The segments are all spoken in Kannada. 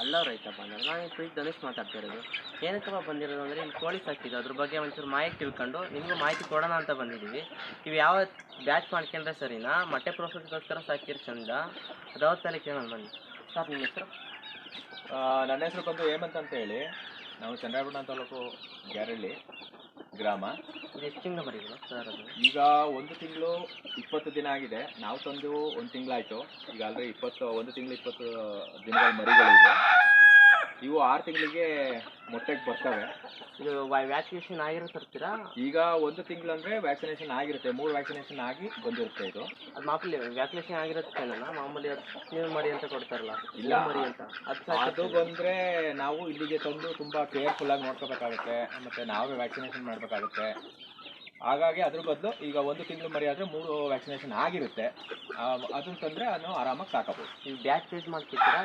ಅಲ್ಲ ರೈತ ಬಂದ್ರೆ ನಾನು ಪ್ರೀತ್ ಧನುಷ್ ಮಾತಾಡ್ತಾ ಇರೋದು. ಏನಕ್ಕಪ್ಪ ಬಂದಿರೋದು ಅಂದರೆ ಇಲ್ಲಿ ಕೋಳಿ ಸಾಕಿದ್ದು ಅದ್ರ ಬಗ್ಗೆ ಒಂಚೂರು ಮಾಹಿತಿ ತಿಳ್ಕೊಂಡು ನಿಮಗೂ ಮಾಹಿತಿ ಕೊಡೋಣ ಅಂತ ಬಂದಿದ್ದೀವಿ. ನೀವು ಯಾವ ಬ್ಯಾಚ್ ಮಾಡ್ಕೊಂಡ್ರೆ ಸರಿನಾ? ಮೊಟ್ಟೆ ಪ್ರೋಸೆಸ್ಗೋಸ್ಕರ ಸಾಕಿರೋ ಚಂದ? ಅದಾವ ತಲೆ ಕೇಳೋಣ ಬನ್ನಿ. ಸರ್ ನಿಮ್ಮ ಹೆಸರು? ನನ್ನ ಹೆಸರು ಬಂದು ಹೇಮಂತ್ ಅಂತ ಹೇಳಿ. ನಾವು ಚಂದ್ರಾಯಪಟ್ಟಣ ತಾಲೂಕು ಗ್ಯಾರಳ್ಳಿ. ಗ್ರಾಮ. ಎಷ್ಟು ತಿಂಗಳು ಮರಿಗಳು? ಸರ್ ಅದು? ಈಗ ಒಂದು ತಿಂಗಳು ಇಪ್ಪತ್ತು ದಿನ ಆಗಿದೆ. ನಾವು ತಂದು ಒಂದು ತಿಂಗಳಾಯಿತು. ಈಗ ಆಲ್ರೆಡಿ ಇಪ್ಪತ್ತು ಒಂದು ತಿಂಗಳು ಇಪ್ಪತ್ತು ದಿನಗಳ ಮರಿಗಳಿವೆ. ಇವು ಆರು ತಿಂಗಳಿಗೆ ಮೊಟ್ಟೆಗೆ ಬರ್ತವೆ. ಇದು ವ್ಯಾಕ್ಸಿನೇಷನ್ ಆಗಿರೋ ತರ್ತೀರಾ? ಈಗ ಒಂದು ತಿಂಗಳು ಅಂದರೆ ವ್ಯಾಕ್ಸಿನೇಷನ್ ಆಗಿರುತ್ತೆ. ಮೂರು ವ್ಯಾಕ್ಸಿನೇಷನ್ ಆಗಿ ಬಂದಿರುತ್ತೆ ಇದು. ಅದು ಮಾಮೂಲಿ ವ್ಯಾಕ್ಸಿನೇಷನ್ ಅಲ್ಲ ಮಾಮೂಲಿ ಅದು ನೀವು ಮರಿ ಅಂತ ಕೊಡ್ತಾರಲ್ಲ. ಇಲ್ಲ. ಇಲ್ಲ ಮರಿ ಅಂತ. ಅದು ಅದು ಬಂದರೆ ನಾವು ಇಲ್ಲಿಗೆ ತಂದು ತುಂಬ ಕೇರ್ಫುಲ್ಲಾಗಿ ನೋಡ್ಕೋಬೇಕಾಗುತ್ತೆ. ಮತ್ತು ನಾವೇ ವ್ಯಾಕ್ಸಿನೇಷನ್ ಮಾಡಬೇಕಾಗುತ್ತೆ. ಹಾಗಾಗಿ ಅದ್ರ ಬದಲು ಈಗ ಒಂದು ತಿಂಗಳು ಮರಿ ಆದರೆ ಮೂರು ವ್ಯಾಕ್ಸಿನೇಷನ್ ಆಗಿರುತ್ತೆ. ಅದನ್ನ ತಂದರೆ ಅದನ್ನು ಆರಾಮಾಗಿ ಸಾಕಬಹುದು ನೀವು ಬ್ಯಾಚ್ ಯೂಸ್ ಮಾಡ್ತಿರ್ತೀರಾ?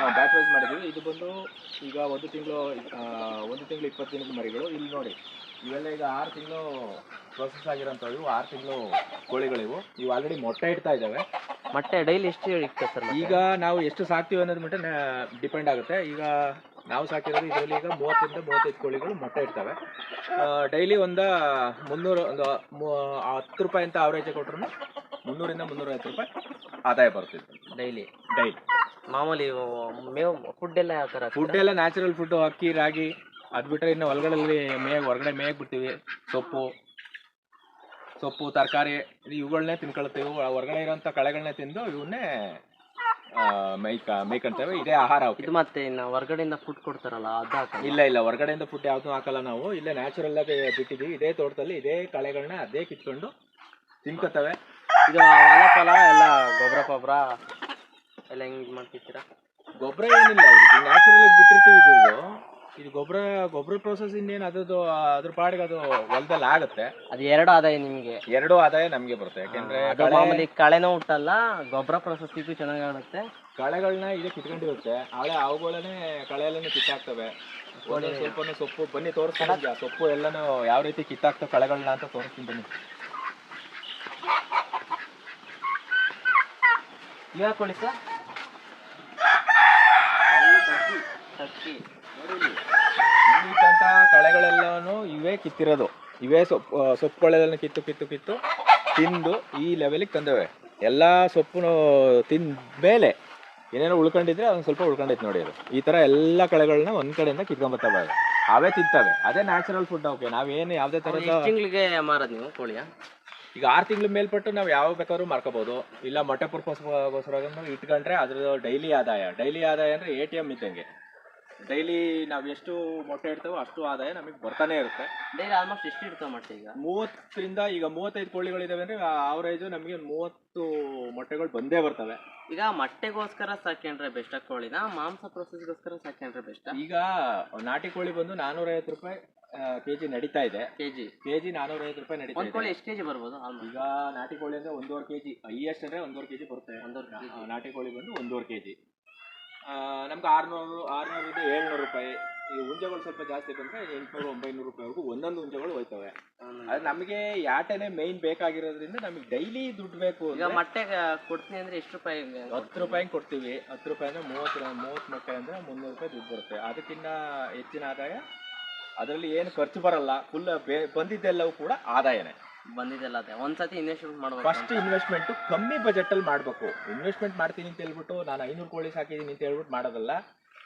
ನಾವು ಬ್ಯಾಟ್ ವೈಸ್ ಮಾಡಿದ್ದೀವಿ ಇದು ಬಂದು ಈಗ ಒಂದು ತಿಂಗಳು ಒಂದು ತಿಂಗಳು ಇಪ್ಪತ್ತು ದಿನದ ಮರಿಗಳು. ಇಲ್ಲಿ ನೋಡಿ ಇವೆಲ್ಲ ಈಗ ಆರು ತಿಂಗಳು ಪ್ರೊಸೆಸ್ ಆಗಿರೋಂಥವು ಇವು ಆರು ತಿಂಗಳು ಕೋಳಿಗಳಿವು. ಇವು ಆಲ್ರೆಡಿ ಮೊಟ್ಟೆ ಇಡ್ತಾ ಇದ್ದಾವೆ. ಮೊಟ್ಟೆ ಡೈಲಿ ಎಷ್ಟು ಇಡ್ತಾರೆ ಸರ್ ಈಗ ನಾವು ಎಷ್ಟು ಸಾಕ್ತೀವಿ ಅನ್ನೋದ್ ಮಟ್ಟ ಡಿಪೆಂಡ್ ಆಗುತ್ತೆ. ಈಗ ನಾವು ಸಾಕಿರೋದು ಇದರಲ್ಲಿ ಈಗ ಮೂವತ್ತರಿಂದ ಮೂವತ್ತೈದು ಕೋಳಿಗಳು ಮೊಟ್ಟೆ ಇಡ್ತವೆ. ಡೈಲಿ ಒಂದು ಮುನ್ನೂರು ಒಂದು ಹತ್ತು ರೂಪಾಯಿ ಅಂತ ಅವರೇಜ್ ಕೊಟ್ರು ಮುನ್ನೂರಿಂದ ಮುನ್ನೂರೈವತ್ತು ರೂಪಾಯಿ ಆದಾಯ ಬರ್ತಿತ್ತು ಡೈಲಿ ಡೈಲಿ ಮಾಮೂಲಿ ಮೇವು ಫುಡ್ ಎಲ್ಲ ಯಾವ ಥರ ಫುಡ್ ಎಲ್ಲ ನ್ಯಾಚುರಲ್ ಫುಡ್ ಅಕ್ಕಿ ರಾಗಿ ಅದು ಬಿಟ್ಟರೆ ಇನ್ನು ಹೊಲಗಳಲ್ಲಿ ಮೇ ಹೊರಗಡೆ ಮೇಯಕ್ಕೆ ಬಿಡ್ತೀವಿ ಸೊಪ್ಪು ಸೊಪ್ಪು ತರಕಾರಿ ಇವುಗಳನ್ನೇ ತಿನ್ಕೊಳ್ತೀವಿ. ಹೊರಗಡೆ ಇರೋಂಥ ಕಳೆಗಳನ್ನೇ ತಿಂದು ಇವನ್ನೇ ಮೈಕ ಮೇಯ್ಕೊಂತೇವೆ. ಇದೇ ಆಹಾರ ಅವಕ್ಕೆ ಇದು ಮತ್ತೆ ಇನ್ನು ಹೊರಗಡೆಯಿಂದ ಫುಡ್ ಕೊಡ್ತಾರಲ್ಲ ಅದು ಹಾಕಲ್ಲ? ಇಲ್ಲ ಇಲ್ಲ. ಹೊರಗಡೆಯಿಂದ ಫುಡ್ ಯಾವ್ದು ಹಾಕಲ್ಲ ನಾವು. ಇಲ್ಲೇ ನ್ಯಾಚುರಲ್ ಆಗಿ ಬಿಟ್ಟಿದ್ದೀವಿ. ಇದೇ ತೋಟದಲ್ಲಿ ಇದೇ ಕಳೆಗಳನ್ನ ಅದೇ ಕಿತ್ಕೊಂಡು ತಿನ್ಕೋತವೆ. ಇದು ಹೊಲ ಫಲ ಎಲ್ಲ ಗೊಬ್ಬರ ಪೊಬ್ಬರ ಎಲ್ಲ ಹೆಂಗೆ ಮಾಡ್ತಿರ್ತೀರಾ? ಗೊಬ್ಬರ ಏನಿಲ್ಲ. ನ್ಯಾಚುರಲ್ ಆಗಿ ಬಿಟ್ಟಿರ್ತೀವಿ ಇದು ಇದು ಗೊಬ್ಬರ ಗೊಬ್ಬರ ಪ್ರೋಸೆಸ್ ಇನ್ನೇನು ಅದ್ರದ್ದು ಅದ್ರ ಪಾಡಿಗೆ ಅದು ಹೊಲದಲ್ಲಿ ಆಗುತ್ತೆ. ಅದು ಎರಡು ಆದಾಯ ನಿಮಗೆ. ಎರಡು ಆದಾಯ ನಮಗೆ ಬರುತ್ತೆ. ಯಾಕೆಂದ್ರೆ ಅದು ಕಳೆ ಮಾಮೂಲಿ ಕಳೆನೂ ಹುಟ್ಟಲ್ಲ ಗೊಬ್ಬರ ಪ್ರೊಸೆಸ್ಸಿಗೂ ಚೆನ್ನಾಗಿ ಆಗುತ್ತೆ. ಕಳೆಗಳನ್ನ ಇದೆ ಕಿತ್ಕೊಂಡಿರುತ್ತೆ. ಆಳೆ ಅವುಗಳನ್ನೇ ಕಳೆಯಲ್ಲೇ ಕಿತ್ತಾಕ್ತವೆ. ಒಂದೊಂದು ಸ್ವಲ್ಪನೂ ಸೊಪ್ಪು ಬನ್ನಿ ತೋರಿಸ್ತೀನಿ ಸೊಪ್ಪು ಎಲ್ಲನೂ ಯಾವ ರೀತಿ ಕಿತ್ತಾಕ್ತವೆ ಕಳೆಗಳನ್ನ ಅಂತ ತೋರಿಸ್ತೀನಿ ಬನ್ನಿ. ಇವಾಗ ಕೊಡಿ ಸರ್? ತಕ್ಕಿ ಇವೇ ಕಿತ್ತಿರೋದು. ಇವೇ ಸೊಪ್ಪು ಸೊಪ್ಪುಗಳೆಲ್ಲ ಕಿತ್ತು ಕಿತ್ತು ಕಿತ್ತು ತಿಂದು ಈ ಲೆವೆಲಿಗೆ ತಂದವೆ. ಎಲ್ಲ ಸೊಪ್ಪು ತಿಂದ ಮೇಲೆ ಏನೇನೋ ಉಳ್ಕೊಂಡಿದ್ರೆ ಅದೊಂದು ಸ್ವಲ್ಪ ಉಳ್ಕೊಂಡೈತೆ ನೋಡಿ ಅದು. ಈ ಥರ ಎಲ್ಲ ಕಳೆಗಳನ್ನ ಒಂದು ಕಡೆಯಿಂದ ಕಿತ್ಕೊಂಬತ್ತವೆ ಅವೇ ತಿಂತವೆ. ಅದೇ ನ್ಯಾಚುರಲ್ ಫುಡ್ ಓಕೆ ನಾವೇನು ಯಾವುದೇ ಥರದ ಎಷ್ಟು ತಿಂಗಳಿಗೆ ಮಾರೋದು ನೀವು ಕೋಳಿಯ? ಈಗ ಆರು ತಿಂಗಳ ಮೇಲ್ಪಟ್ಟು ನಾವು ಯಾವ ಬೇಕಾದ್ರೂ ಮಾರ್ಕೋಬೋದು. ಇಲ್ಲ ಮೊಟ್ಟೆ ಪರ್ಪಸ್ಗೋಸ್ಕರ ನಾವು ಇಟ್ಕೊಂಡ್ರೆ ಅದ್ರ ಡೈಲಿ ಆದಾಯ. ಡೈಲಿ ಆದಾಯ ಅಂದ್ರೆ ಎ ಟಿ ಎಂ ಇದ್ದಂಗೆ. ಡೈಲಿ ನಾವು ಎಷ್ಟು ಮೊಟ್ಟೆ ಇಡ್ತೇವೋ ಅಷ್ಟು ಆದಾಯ ನಮಗೆ ಬರ್ತಾನೆ ಇರುತ್ತೆ. ಡೈಲಿ ಆಲ್ಮೋಸ್ಟ್ ಎಷ್ಟು ಇಡ್ತಾವೆ ಮೊಟ್ಟೆ ಈಗ? ಮೂವತ್ತರಿಂದ ಈಗ ಮೂವತ್ತೈದು ಕೋಳಿಗಳಿದಾವೆ ಅಂದ್ರೆ ಆವರೇಜ್ ನಮಗೆ ಮೂವತ್ತು ಮೊಟ್ಟೆಗಳು ಬಂದೇ ಬರ್ತವೆ. ಈಗ ಮೊಟ್ಟೆಗೋಸ್ಕರ ಸಾಕೊಂಡ್ರೆ ಬೆಸ್ಟ್ ಕೋಳಿನ? ಮಾಂಸ ಪ್ರೊಸೆಸ್ಗೋಸ್ಕರ ಸಾಕೊಂಡ್ರೆ ಬೆಸ್ಟ್ ಈಗ ನಾಟಿ ಕೋಳಿ ಬಂದು ನಾನೂರೈವತ್ತು ರೂಪಾಯಿ ಕೆಜಿ ನಡೀತಾ ಇದೆ. ಕೆಜಿ? ಕೆಜಿ ನಾನೂರೈವತ್ತು ರೂಪಾಯಿ ನಡೀತಾ ಒಂದ್ ಇದೆ. ಕೋಳಿ ಎಷ್ಟು ಕೆಜಿ ಬರ್ಬೋದು ಆಲ್ಮೋಸ್ಟ್ ಈಗ ನಾಟಿ ಕೋಳಿ ಅಂದ್ರೆ ಒಂದೂವರೆ ಕೆಜಿ ಹೈಯೆಸ್ಟ್ ಅಂದ್ರೆ ಒಂದೂವರೆ ಕೆಜಿ ಬರುತ್ತೆ. ಒಂದೂವರೆ. ನಾಟಿ ಕೋಳಿ ಬಂದು ಒಂದೂವರೆ ಕೆಜಿ. ನಮ್ಗೆ ಆರುನೂರು ಆರ್ನೂರಿಂದ ಏಳ್ನೂರು ರೂಪಾಯಿ. ಈ ಹುಂಜಗಳು ಸ್ವಲ್ಪ ಜಾಸ್ತಿ ಬಂದ್ರೆ ಎಂಟುನೂರು ಒಂಬೈನೂರು ರೂಪಾಯಿವರೆಗೂ ಒಂದೊಂದು ಹುಂಜಗಳು ಹೋಯ್ತವೆ. ಅದು ನಮಗೆ ಯಾಟೆನೆ ಮೈನ್ ಬೇಕಾಗಿರೋದ್ರಿಂದ ನಮಗೆ ಡೈಲಿ ದುಡ್ಡು ಬೇಕು ಈಗ ಮೊಟ್ಟೆ ಕೊಡ್ತೀನಿ ಅಂದ್ರೆ ಎಷ್ಟು ರೂಪಾಯಿ ಹತ್ತು ರೂಪಾಯಿ ಕೊಡ್ತೀವಿ. ಹತ್ತು ರೂಪಾಯಿ ಅಂದರೆ ಮೂವತ್ತು ಮೂವತ್ತು ಮೊಟ್ಟೆ ಅಂದ್ರೆ ಮುನ್ನೂರು ರೂಪಾಯಿ ದುಡ್ಡು ಬರುತ್ತೆ. ಅದಕ್ಕಿಂತ ಹೆಚ್ಚಿನ ಆದಾಯ ಅದರಲ್ಲಿ ಏನು ಖರ್ಚು ಬರಲ್ಲ. ಫುಲ್ ಬಂದಿದ್ದೆಲ್ಲವೂ ಕೂಡ ಆದಾಯನೇ. ಬಂದಿದ್ದೆಲ್ಲ ಅದೇ. ಒಂದ್ಸತಿ ಇನ್ವೆಸ್ಟ್ಮೆಂಟ್ ಮಾಡ್ಬೇಕು ಫಸ್ಟ್ ಇನ್ವೆಸ್ಟ್ಮೆಂಟ್ ಕಮ್ಮಿ ಬಜೆಟ್ ಅಲ್ಲಿ ಮಾಡಬೇಕು. ಇನ್ವೆಸ್ಟ್ಮೆಂಟ್ ಮಾಡ್ತೀನಿ ಅಂತ ಹೇಳ್ಬಿಟ್ಟು ನಾನು ಐನೂರು ಕೋಳಿ ಸಾಕಿದ್ದೀನಿ ಅಂತ ಹೇಳ್ಬಿಟ್ಟು ಮಾಡೋದಲ್ಲ.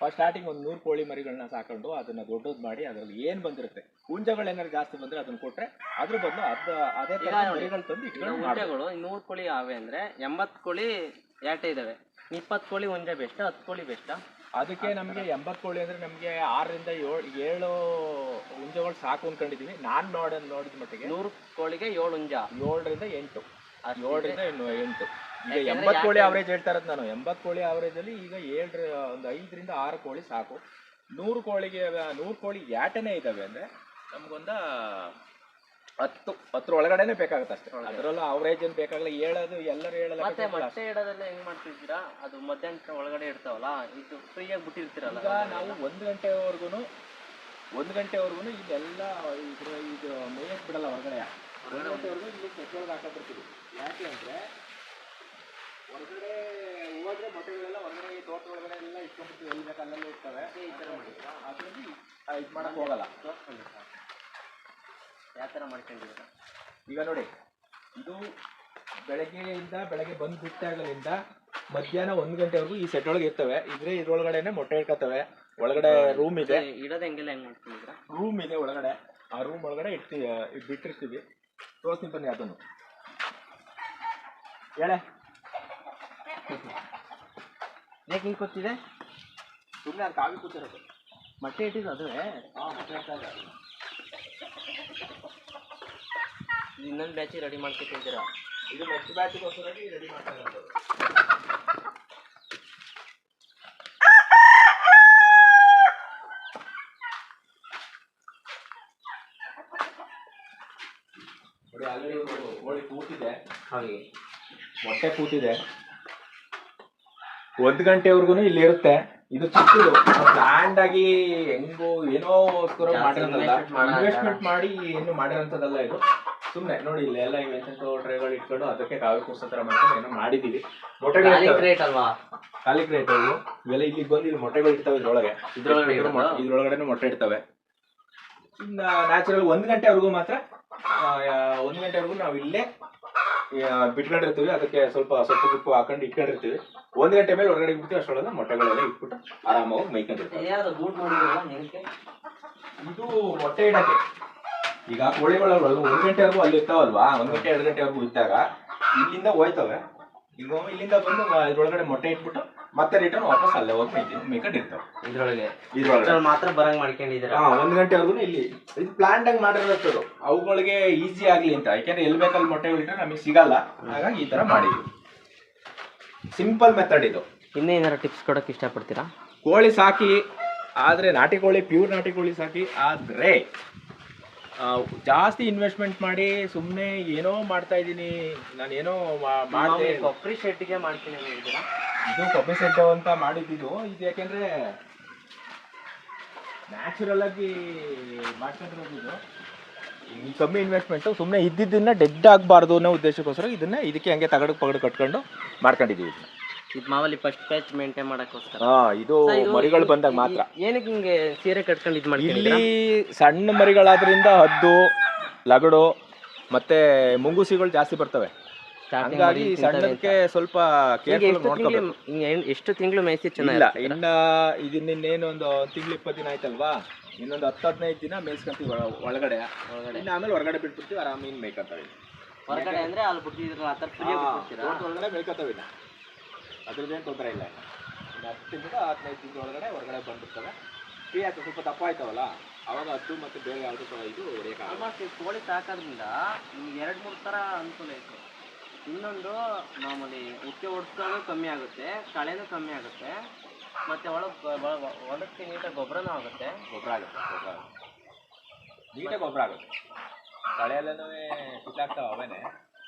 ಫಸ್ಟ್ ಸ್ಟಾರ್ಟಿಂಗ್ ಒಂದು ನೂರು ಕೋಳಿ ಮರಿಗಳನ್ನ ಸಾಕೊಂಡು ಅದನ್ನ ದೊಡ್ಡದು ಮಾಡಿ ಅದರಲ್ಲಿ ಏನು ಬಂದಿರುತ್ತೆ? ಹುಂಜಗಳು ಏನಾದ್ರು ಜಾಸ್ತಿ ಬಂದ್ರೆ ಅದನ್ನ ಕೊಟ್ರೆ ಅದ್ರ ಬದಲು ಅದ ಅದೇ ತರ ಮರಿಗಳು ತಂದು ಇಟ್ಕೊಂಡು. ಹುಂಜೆಗಳು ನೂರು ಕೋಳಿ ಆವೆ ಅಂದ್ರೆ ಎಂಬತ್ತು ಕೋಳಿ ಯಾಟೆ ಇದಾವೆ. ಇಪ್ಪತ್ತು ಕೋಳಿ ಒಂದೇ ಬೆಸ್ಟ್ ಹತ್ತು ಕೋಳಿ ಬೆಸ್ಟ್ ಅದಕ್ಕೆ ನಮಗೆ ಎಂಬತ್ತು ಕೋಳಿ ಅಂದ್ರೆ ನಮಗೆ ಆರರಿಂದ ಏಳು ಏಳು ಹುಂಜಗಳು ಸಾಕು ಅನ್ಕೊಂಡಿದೀವಿ. ನಾನು ನೋಡ ನೋಡಿದ ಮಟ್ಟಿಗೆ ನೂರು ಕೋಳಿಗೆ ಏಳು ಹುಂಜ ಏಳರಿಂದ ಎಂಟು. ಏಳರಿಂದ ಎಂಟು. ಈಗ ಎಂಬತ್ತು ಕೋಳಿ ಆವರೇಜ್ ಅವರೇಜ್ ಹೇಳ್ತಾ ಇರೋದು ನಾನು. ಎಂಬತ್ತು ಕೋಳಿ ಅವರೇಜ್ ಅಲ್ಲಿ ಈಗ ಏಳರ ಒಂದು ಐದರಿಂದ ಆರು ಕೋಳಿ ಸಾಕು. ನೂರು ಕೋಳಿಗೆ ನೂರು ಕೋಳಿ ಯಾಟನೇ ಇದಾವೆ ಅಂದ್ರೆ ನಮ್ಗೊಂದ ಹತ್ತು ಹತ್ರ ಒಳಗಡೆನೆ ಬೇಕಾಗುತ್ತೆ ಅಷ್ಟೇ. ಅದರಲ್ಲೂ ಅವರೇಜ್ ಏನು ಬೇಕಾಗಲ್ಲ ಹೇಳೋದು ಎಲ್ಲರೂ ಹೇಳಲ್ಲ ಮತ್ತೆ ಮೊಟ್ಟೆ ಇಡೋದೆಲ್ಲ ಹೆಂಗ್ ಮಾಡ್ತಿದ್ದೀರಾ? ಅದು ಮಧ್ಯಾಹ್ನ ಒಳಗಡೆ ಇರ್ತಾವಲ್ಲ ಇದು ಫ್ರೀಯಾಗಿ ಬಿಟ್ಟಿರ್ತೀರಲ್ಲ ಈಗ ನಾವು ಒಂದು ಗಂಟೆವರೆಗೂ ಒಂದು ಗಂಟೆವರೆಗೂ ಇದೆಲ್ಲ ಇದ್ರ ಇದು ಮೇಯಕ್ ಬಿಡಲ್ಲ ಹೊರಗಡೆ. ಒಂದು ಗಂಟೆವರೆಗೂ ಇಲ್ಲಿ ಪೆಟ್ರೋಲ್ ಹಾಕೊಂಡ್ಬಿಡ್ತೀವಿ ಯಾಕೆ ಅಂದ್ರೆ ಹೊರಗಡೆ ಹೋದ್ರೆ ಮೊಟ್ಟೆಗಳೆಲ್ಲ ಹೊರಗಡೆ ತೋಟ ಒಳಗಡೆ ಎಲ್ಲ ಇಟ್ಕೊಂಡ್ಬಿಟ್ಟು ಎಲ್ಲಿ ಬೇಕು ಅಲ್ಲೆಲ್ಲ ಇದು ಮಾಡೋಕ್ಕೆ ಹೋಗಲ್ಲ. ಯಾವ ಥರ ಮಾಡ್ಕೊಂಡಿದ್ದೀರಾ? ಈಗ ನೋಡಿ ಇದು ಬೆಳಗ್ಗೆಯಿಂದ ಬೆಳಗ್ಗೆ ಬಂದು ಬಿಟ್ಟಾಗಲಿಂದ ಮಧ್ಯಾಹ್ನ ಒಂದು ಗಂಟೆವರೆಗೂ ಈ ಸೆಟ್ ಒಳಗೆ ಇರ್ತವೆ. ಇದ್ರೆ ಇದ್ರೊಳಗಡೆನೆ ಮೊಟ್ಟೆ ಇಟ್ಕೋತವೆ ಒಳಗಡೆ ರೂಮ್ ಇದೆ. ಇಡೋದು ಹೆಂಗೆಲ್ಲ ಹೆಂಗೆ ಮಾಡ್ಕೊಂಡಿದ್ರ ರೂಮ್ ಇದೆ ಒಳಗಡೆ. ಆ ರೂಮ್ ಒಳಗಡೆ ಇಟ್ಟು ಬಿಟ್ಟಿರ್ತೀವಿ. ತೋರಿಸ್ತೀನಿ ಬನ್ನಿ ಅದನ್ನು. ಹೇಳೆ? ಯಾಕೆ ಹಿಂಗೆ ಗೊತ್ತಿದೆ ಸುಮ್ಮನೆ ಅದು ಕಾವಿ ಕೂತಿರೋದು. ಮೊಟ್ಟೆ ಇಟ್ಟಿದ್ದು ಅದೇ ಹಾಂ ಮೊಟ್ಟೆ ಇಡ್ತಾ ಇದೆ. ಇನ್ನೊಂದು ಬ್ಯಾಚ್ ರೆಡಿ ಮಾಡ್ಕೊತಿದ್ದೀರಾ ಇದು ನೆಕ್ಸ್ಟ್ ಬ್ಯಾಚಿಗೋಸ್ಕರವಾಗಿ ರೆಡಿ ಮಾಡ್ತಾರೆ ನೋಡಿ ಆಲ್ರೆಡಿ ಕೋಳಿ ಕೂತಿದೆ. ಹಾಗೆ. ಮೊಟ್ಟೆ ಕೂತಿದೆ. ಒಂದ್ ಗಂಟೆವರೆಗೂ ಇಲ್ಲಿ ಇರುತ್ತೆ. ಇದು ಚಿಕ್ಕದು. ಪ್ಲಾಂಡ್ ಆಗಿ ಹೆಂಗೋ ಏನೋ ಮಾಡಿರೋದಲ್ಲ. ಇನ್ವೆಸ್ಟ್ಮೆಂಟ್ ಮಾಡಿ ಏನು ಮಾಡಿರೋಂಥದ್ದಲ್ಲ ಇದು. ಸುಮ್ನೆ ನೋಡಿ ಇಲ್ಲಿ ಎಲ್ಲ ಎಂತೆಂಟು ಟ್ರೇಗಳು ಇಟ್ಕೊಂಡು ಅದಕ್ಕೆ ಕಾವಿ ಕುರ್ಸೋ ತರ ಮಾಡ್ಕೊಂಡು ಏನೋ ಮಾಡಿದೀವಿ ಮೊಟ್ಟೆಗಳು. ರೇಟ್ ಅಲ್ವಾ? ಖಾಲಿ ಕ್ರೇಟ್ ಅವು ಇವೆಲ್ಲ ಇಲ್ಲಿ ಬಂದು ಇಲ್ಲಿ ಮೊಟ್ಟೆಗಳು ಇರ್ತವೆ ಇದ್ರೊಳಗೆ. ಇದ್ರೊಳಗಡೆ ಇದ್ರ ಇದ್ರೊಳಗಡೆ ಮೊಟ್ಟೆ ಇಡ್ತವೆ. ನ್ಯಾಚುರಲ್ ಒಂದ್ ಗಂಟೆವರೆಗೂ ಮಾತ್ರ ಒಂದು ಗಂಟೆವರೆಗೂ ನಾವು ಇಲ್ಲೇ ಬಿಟ್ಕೊಂಡಿರ್ತೀವಿ. ಅದಕ್ಕೆ ಸ್ವಲ್ಪ ಸೊಪ್ಪು ಗಿಪ್ಪು ಹಾಕೊಂಡು ಇಟ್ಕೊಂಡಿರ್ತೀವಿ. ಒಂದ್ ಗಂಟೆ ಮೇಲೆ ಹೊರಗಡೆ ಬಿಡ್ತೀವಿ ಅಷ್ಟೊಳಗೆ ಮೊಟ್ಟೆಗಳೆಲ್ಲ ಇಟ್ಬಿಟ್ಟು ಆರಾಮಾಗಿ ಮೈಕೊಂಡಿರ್ತೀವಿ ಇದು ಮೊಟ್ಟೆ ಇಡಕ್ಕೆ. ಈಗ ಕೋಳಿಗಳು ಒಂದು ಗಂಟೆವರೆಗೂ ಅಲ್ಲಿ ಇರ್ತಾವಲ್ವಾ? ಒಂದು ಗಂಟೆ ಎರಡು ಗಂಟೆವರೆಗೂ ಇದ್ದಾಗ ಇಲ್ಲಿಂದ ಹೋಯ್ತವೆ. ಈಗ ಇಲ್ಲಿಂದ ಬಂದು ಇದ್ರೊಳಗಡೆ ಮೊಟ್ಟೆ ಇಟ್ಬಿಟ್ಟು ಮತ್ತೆ ರಿಟರ್ನ್ ವಾಪಸ್ ಅಲ್ಲೇ ಹೋಗಿ ಮೈತಿ ಇರ್ತಾವೆ. ಇದ್ರೊಳಗೆ ಇದ್ರೊಳಗಡೆ ಮಾತ್ರ ಬರಂಗ್ ಮಾಡ್ಕೊಂಡಿದ್ದಾರೆ? ಹಾ ಒಂದ್ ಗಂಟೆವರೆಗೂ ಇಲ್ಲಿ. ಇದು ಪ್ಲಾಂಟ್ ಆಗಿ ಮಾಡಿರೋದು. ಅವುಗಳಿಗೆ ಈಸಿ ಆಗ್ಲಿ ಅಂತ. ಯಾಕೆಂದ್ರೆ ಎಲ್ಲಿ ಬೇಕಲ್ಲಿ ಮೊಟ್ಟೆಗಳು ಇಟ್ಟರೆ ನಮಗೆ ಸಿಗಲ್ಲ. ಹಾಗಾಗಿ ಈ ತರ ಮಾಡಿದ್ವಿ. ಸಿಂಪಲ್ ಮೆಥಡ್ ಇದು. ಇನ್ನೇ ಏನಾರ ಟಿಪ್ಸ್ ಕೊಡೋಕೆ ಇಷ್ಟಪಡ್ತೀರಾ? ಕೋಳಿ ಸಾಕಿ ಆದ್ರೆ ನಾಟಿ ಕೋಳಿ ಪ್ಯೂರ್ ನಾಟಿ ಕೋಳಿ ಸಾಕಿ ಆದ್ರೆ ಜಾಸ್ತಿ ಇನ್ವೆಸ್ಟ್ಮೆಂಟ್ ಮಾಡಿ ಸುಮ್ಮನೆ ಏನೋ ಮಾಡ್ತಾ ಇದ್ದೀನಿ. ನಾನು ಏನೋ ಮಾಡ್ದೆ. ಕೊಬ್ಬರಿ ಶೆಡ್ಗೆ ಮಾಡ್ತೀನಿ ಇದ್ದೀರಾ ಇದು ಕೊಬ್ಬರಿ ಅಂತ ಮಾಡಿದ್ದು ಇದು ಯಾಕೆಂದ್ರೆ ನ್ಯಾಚುರಲ್ ಆಗಿ ಮಾಡ್ಕೊಂಡಿರೋದು ಇದು ಈ ಕಮ್ಮಿ ಇನ್ವೆಸ್ಟ್ಮೆಂಟು ಸುಮ್ಮನೆ ಇದ್ದಿದ್ದನ್ನ ಡೆಡ್ ಆಗಬಾರ್ದು ಅನ್ನೋ ಉದ್ದೇಶಕ್ಕೋಸ್ಕರ ಇದನ್ನ ಇದಕ್ಕೆ ಹಂಗೆ ತಗಡು ಪಗಡು ಕಟ್ಕೊಂಡು ಮಾಡ್ಕೊಂಡಿದ್ದೀವಿ ಇದನ್ನ. ಇದು ಮಾಮೂಲಿ ಫಸ್ಟ್ ಪ್ಯಾಚ್ ಮೇಂಟೈನ್ ಮಾಡಕ್ಕೋಸ್ಕರ. ಹಾ ಇದು ಮರಿಗಳು ಬಂದಾಗ ಮಾತ್ರ. ಏನಕ್ಕೆ ಹಿಂಗೆ ಸೀರೆ ಕಟ್ಕೊಂಡು ಇದು ಇಲ್ಲಿ ಮಾಡ್ಕೊಂಡಿದ್ದೀರಾ ಸಣ್ಣ ಮರಿಗಳಾದ್ರಿಂದ ಹದ್ದು ಲಗಡು ಮತ್ತೆ ಮುಂಗುಸಿಗಳು ಜಾಸ್ತಿ ಬರ್ತವೆ. ಹಾಗಾಗಿ ಅಂತ. ಸ್ವಲ್ಪ ಕೇರ್ಫುಲ್ ಎಷ್ಟು ನೋಡ್ಕೋಬೇಕು. ಎಷ್ಟು ತಿಂಗಳು ಮೇಯಿಸಿ ಇಲ್ಲ ಚೆನ್ನಾಗಿ ಇನ್ನ ಇದನ್ನ ಇನ್ನೇನೊಂದು ತಿಂಗಳು ಇಪ್ಪತ್ತು ದಿನ ಆಯ್ತಲ್ವಾ? ಇನ್ನೊಂದು ಹತ್ತು ಹದಿನೈದು ದಿನ ಮೇಯ್ಸ್ಕೊಂತೀವಿ ಒಳ- ಒಳಗಡೆ. ಇನ್ನು ಆಮೇಲೆ ಹೊರಗಡೆ ಬಿಟ್ಬಿಡ್ತೀವಿ ಆರಾಮ ಮೀನು ಮೇಯ್ಕೊತಾವೆ. ಹೊರಗಡೆ ಅಂದ್ರೆ ಅಲ್ಲಿ ಬಿಟ್ಟಿದ್ರ ಆ ಥರ ಹೊರಗಡೆ ಮೇಯ್ಕೊತಾವಿಲ್ಲ ಒಳಗಡೆ ಮೇಯ್ಕೊಂತವೆ ಇನ್ನು. ಅದ್ರದ್ದೇನು ತೊಂದರೆ ಇಲ್ಲ ಇನ್ನು. ಹತ್ತು ತಿಂಗಳು ಹದಿನೈದು ತಿಂಗಳ ಒಳಗಡೆ ಹೊರಗಡೆ ಬಂದಿರ್ತವೆ ಫ್ರೀ ಆಯ್ತು ಸ್ವಲ್ಪ ದಪ್ಪ ಆಯ್ತವಲ್ಲ ಅವಾಗ ಹದ್ದು ಮತ್ತೆ ಬೇರೆ ಯಾವುದು ಇದು ಆಲ್ಮೋಸ್ಟ್ ಈ ಕೋಳಿ ಸಾಕೋದ್ರಿಂದ ನಿಮ್ಗೆ ಎರಡು ಮೂರು ಥರ ಅನುಕೂಲ ಇತ್ತು. ಇನ್ನೊಂದು ಮಾಮೂಲಿ ಉಕ್ಕೆ ಹೊಡ್ಸೋದು ಕಮ್ಮಿ ಆಗುತ್ತೆ ಕಳೆನೂ ಕಮ್ಮಿ ಆಗುತ್ತೆ ಮತ್ತೆ ಒಳಗೆ ಹೊಲಕ್ಕೆ ನೀಟಾಗಿ ಗೊಬ್ಬರನೂ ಆಗುತ್ತೆ. ಗೊಬ್ಬರ ಆಗುತ್ತೆ ಗೊಬ್ಬರ ಆಗುತ್ತೆ. ನೀಟಾಗಿ ಗೊಬ್ಬರ ಆಗುತ್ತೆ. ಕಳೆಯೆಲ್ಲನೂ ಸುತ್ತಾಗ್ತಾವೆ ಅವೇನೆ?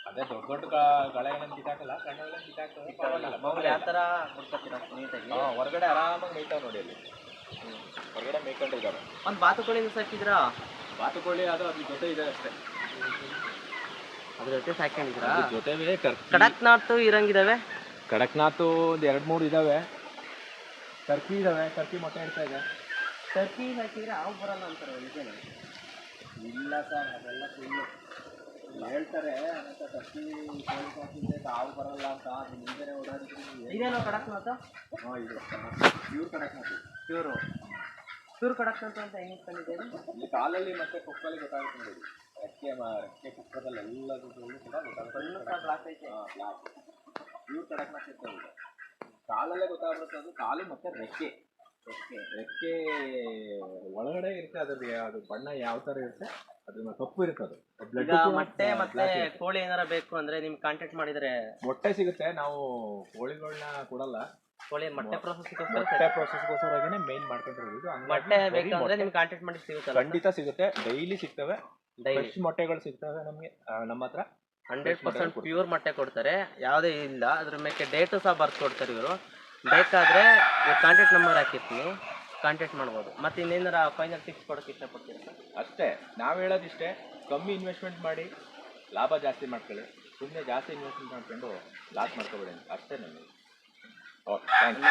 ಅದೇ ದೊಡ್ಡ ದೊಡ್ಡ ಕಳೆ ಕಳೆಗಳನ್ನು ಕಿತ್ತಾಕಲ್ಲ ಸಣ್ಣವೆಲ್ಲ ಕಿತ್ತಾಕ್ತವೆ ಪರವಾಗಿಲ್ಲ. ಮಾಮೂಲಿ ಯಾವ ಥರ ನೀಟಾಗಿ. ಹಾ, ಹೊರಗಡೆ ಆರಾಮಾಗಿ ಮೇಯ್ತಾವೆ ನೋಡಿ ಅಲ್ಲಿ. ಹೊರಗಡೆ ಮೇಯ್ಕೊಂಡಿದ್ದಾವೆ ಒಂದು ಬಾತುಕೋಳಿ ಸಾಕಿದ್ರಾ ಬಾತುಕೋಳಿ ಅದು ಅದ್ರ ಜೊತೆ ಇದೆ ಅಷ್ಟೇ. ಅದ್ರ ಜೊತೆ ಸಾಕೊಂಡಿದ್ರಾ ಜೊತೆ ಜೊತೆವೇ ಕಡಕ್ನಾಥ್ ಇರಂಗಿದಾವೆ? ಕಡಕ್ನಾಥು ಒಂದು ಎರಡು ಮೂರು ಇದಾವೆ. ಟರ್ಕಿ ಇದಾವೆ ಟರ್ಕಿ ಮೊಟ್ಟೆ ಇಡ್ತಾ ಇದೆ. ಟರ್ಕಿ ಹಾಕಿದ್ರೆ ಅವು ಬರಲ್ಲ ಅಂತಾರೆ ಇಲ್ಲ ಸರ್ ಅದೆಲ್ಲ ಸುಳ್ಳು ಹೇಳ್ತಾರೆ ತಾವು ಬರಲ್ಲ ಅಂತ ಅದು ಓಡಾಡಿದ್ರು ಇದೇನೋ ಕಡಕ್ನಾಥ್ ಹಾಂ ಇದು ಪ್ಯೂರ್ ಕಡಕ್ನಾಥ್ ಇವರು ಇವ್ರು. ಕಡಕ್ನಾಥ್ ಅಂತ ಹೆಂಗೆ ಇಟ್ಕೊಂಡಿದ್ದೀರಿ ಇಲ್ಲಿ ಕಾಲಲ್ಲಿ ಮತ್ತೆ ಕೊಕ್ಕಲ್ಲಿ ಗೊತ್ತಾಗುತ್ತೆ ರೆಕ್ಕೆ ರೆಕ್ಕೆ ಕುಕ್ಕದಲ್ಲಿ ಎಲ್ಲದರಲ್ಲೂ ಕೂಡ ಗೊತ್ತಾಗುತ್ತೆ. ಗ್ಲಾಸ್ ಐತೆ. ಪ್ಯೂರ್ ಕಡಕ್ನಾಥ್ ಇರ್ತದೆ ಇದು. ಕಾಲಲ್ಲೇ ಗೊತ್ತಾಗುತ್ತೆ ಅದು. ಕಾಲು ಮತ್ತೆ ರೆಕ್ಕೆ. ರೆಕ್ಕೆ ರೆಕ್ಕೆ ಒಳಗಡೆ ಇರುತ್ತೆ ಅದ್ರದ್ದು ಅದು ಬಣ್ಣ ಯಾವ ಥರ ಇರುತ್ತೆ? ಅದ್ರ ಕಪ್ಪು ಇರುತ್ತೆ ಅದು ಈಗ ಮೊಟ್ಟೆ ಮತ್ತೆ ಕೋಳಿ ಏನಾರ ಬೇಕು ಅಂದ್ರೆ ನಿಮ್ಗೆ ಕಾಂಟ್ಯಾಕ್ಟ್ ಮಾಡಿದ್ರೆ ಮೊಟ್ಟೆ ಸಿಗುತ್ತೆ. ನಾವು ಕೋಳಿಗಳನ್ನ ಕೊಡಲ್ಲ. ಕೋಳಿ ಮೊಟ್ಟೆ ಮೊಟ್ಟೆ ಪ್ರೊಸೆಸ್ಗೋಸ್ಕರನೇ ಮೇನ್ ಮಾಡ್ಕೊಂಡಿರೋದು ಮೊಟ್ಟೆ ಬೇಕಂದ್ರೆ ನಿಮ್ಗೆ ಕಾಂಟ್ಯಾಕ್ಟ್ ಮಾಡಿ ಸಿಗುತ್ತೆ ಖಂಡಿತ ಸಿಗುತ್ತೆ. ಡೈಲಿ ಸಿಗ್ತವೆ. ಡೈಲಿ ಫ್ರೆಶ್ ಮೊಟ್ಟೆಗಳು ಸಿಗ್ತವೆ ನಮಗೆ ನಮ್ಮ ಹತ್ರ. ಹಂಡ್ರೆಡ್ ಪರ್ಸೆಂಟ್ ಪ್ಯೂರ್ ಮೊಟ್ಟೆ ಕೊಡ್ತಾರೆ. ಯಾವುದೇ ಇಲ್ಲ. ಅದ್ರ ಮೇಲೆ ಡೇಟು ಸಹ ಬರ್ದು ಕೊಡ್ತಾರೆ ಇವರು. ಬೇಕಾದ್ರೆ ಕಾಂಟ್ಯಾಕ್ಟ್ ನಂಬರ್ ಹಾಕಿರ್ತೀನಿ. ಕಾಂಟ್ಯಾಕ್ಟ್ ಮಾಡ್ಬೋದು. ಮತ್ತೆ ಇನ್ನೇನಾರ ಫೈನಲ್ ಟಿಪ್ಸ್ ಕೊಡೋಕೆ ಇಷ್ಟಪಡ್ತೀರಾ? ಸರ್ ಅಷ್ಟೇ ನಾವು ಹೇಳೋದಿಷ್ಟೇ ಕಮ್ಮಿ ಇನ್ವೆಸ್ಟ್ಮೆಂಟ್ ಮಾಡಿ ಲಾಭ ಜಾಸ್ತಿ ಮಾಡ್ಕೊಳ್ಳಿ. ಸುಮ್ಮನೆ ಜಾಸ್ತಿ ಇನ್ವೆಸ್ಟ್ಮೆಂಟ್ ಮಾಡ್ಕೊಂಡು ಲಾಸ್ ಮಾಡ್ಕೋಬೇಡಿ ಅಂತ. ಅಷ್ಟೇ ನಮಗೆ ಓಕೆ ಥ್ಯಾಂಕ್ ಯು